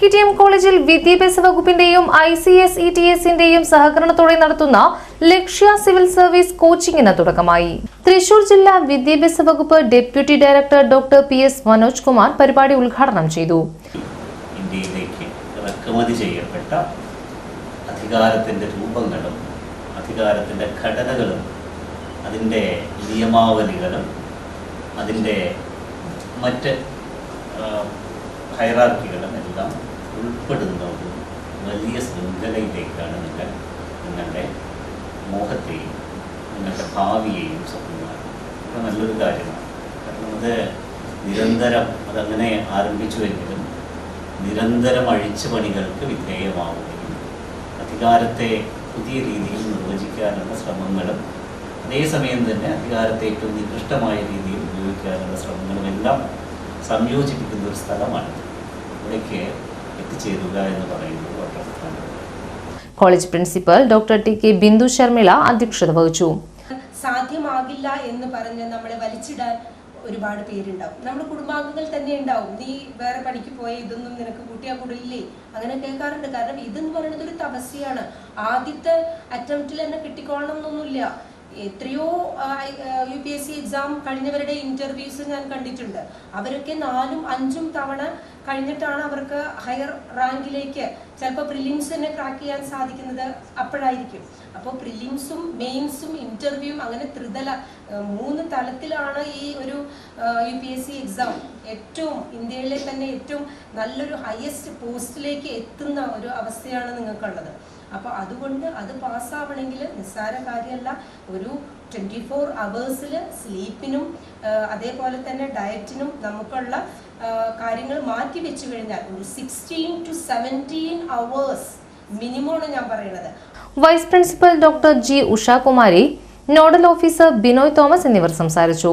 K T M കോളേജിൽ വിദ്യാഭ്യാസ വകുപ്പിന്റെയും I C S E T എസിന്റെയും സഹകരണത്തോടെ നടത്തുന്ന ലക്ഷ്യ സിവിൽ സർവീസ് കോച്ചിങ്ങിന് തുടക്കമായി. തൃശൂർ ജില്ലാ വിദ്യാഭ്യാസ വകുപ്പ് deputy director doctor P S Manoj Kumar പരിപാടി ഉദ്ഘാടനം ചെയ്തു. ഇന്ത്യയിലേക്ക് ഇറക്കുമതി ചെയ്യപ്പെട്ട അധികാരത്തിന്റെ രൂപങ്ങളും അധികാരത്തിന്റെ ഘടനകളും അതിന്റെ നിയമാവലികളും അതിന്റെ മറ്റ് ഹൈറാർക്കികളും എല്ലാം ഉൾപ്പെടുന്ന ഒരു വലിയ ശൃംഖലയിലേക്കാണ് നിങ്ങൾ നിങ്ങളുടെ മോഹത്തെയും നിങ്ങളുടെ ഭാവിയെയും സ്വപ്നമാക്കുന്നത് ഇത് നല്ലൊരു കാര്യമാണ്. കാരണം അത് നിരന്തരം അതങ്ങനെ ആരംഭിച്ചുവെങ്കിലും നിരന്തരം അഴിച്ചുപണികൾക്ക് വിധേയമാവുകയും അധികാരത്തെ പുതിയ രീതിയിൽ നിർവചിക്കാനുള്ള ശ്രമങ്ങളും അതേസമയം തന്നെ അധികാരത്തെ ഏറ്റവും നികൃഷ്ടമായ രീതിയിൽ ഉപയോഗിക്കാനുള്ള ശ്രമങ്ങളും എല്ലാം സംയോജിപ്പിക്കുന്ന ഒരു സ്ഥലമാണ്. ഇവിടേക്ക് എത്തിച്ചേരുക എന്ന് പറയുന്നത് വളരെ പ്രധാനമാണ്. College principal doctor T K Bindu Sharmila അധ്യക്ഷത വഹിച്ചു. സാധ്യമാകില്ല എന്ന് പറഞ്ഞ് നമ്മളെ വലിച്ചിടാൻ ഒരുപാട് പേരുണ്ടാവും. നമ്മുടെ കുടുംബാംഗങ്ങൾ തന്നെ ഉണ്ടാവും. നീ വേറെ പണിക്ക് പോയ ഇതൊന്നും നിനക്ക് കൂട്ടിയാൽ കൂടില്ലേ അങ്ങനെ കേൾക്കാറുണ്ട്. കാരണം ഇതെന്ന് പറയുന്നത് ഒരു തപസ്യാണ് ആദ്യത്തെ അറ്റംപ്റ്റിൽ തന്നെ കിട്ടിക്കോളണം എന്നൊന്നുമില്ല. എത്രയോ U P S C exam കഴിഞ്ഞവരുടെ interviews ഞാൻ കണ്ടിട്ടുണ്ട്. അവരൊക്കെ നാലും അഞ്ചും തവണ കഴിഞ്ഞിട്ടാണ് അവർക്ക് ഹയർ റാങ്കിലേക്ക് ചിലപ്പോൾ പ്രിലിംസ് തന്നെ ക്രാക്ക് ചെയ്യാൻ സാധിക്കുന്നത് അപ്പോഴായിരിക്കും. അപ്പോൾ പ്രിലിംസും മെയിൻസും ഇന്റർവ്യൂവും അങ്ങനെ ത്രിതല മൂന്ന് തലത്തിലാണ് ഈ ഒരു U P S C exam ഏറ്റവും ഇന്ത്യയിലെ തന്നെ ഏറ്റവും നല്ലൊരു ഹയസ്റ്റ് പോസ്റ്റിലേക്ക് എത്തുന്ന ഒരു അവസ്ഥയാണ് നിങ്ങൾക്കുള്ളത്. അപ്പോൾ അതുകൊണ്ട് അത് പാസ്സാവണമെങ്കിൽ നിസ്സാര കാര്യമല്ല. ഒരു ട്വന്റി ഫോർ അവേഴ്സിൽ സ്ലീപ്പിനും അതേപോലെ തന്നെ ഡയറ്റിനും നമുക്കുള്ള കാര്യങ്ങൾ മാറ്റി വെച്ചു കഴിഞ്ഞാൽ ഒരു സിക്സ്റ്റീൻ ടു സെവന്റീൻ അവേഴ്സ് മിനിമമാണ് ഞാൻ പറയുന്നത് vice principal doctor G Ushakumari nodal officer Binoy Thomas എന്നിവർ സംസാരിച്ചു.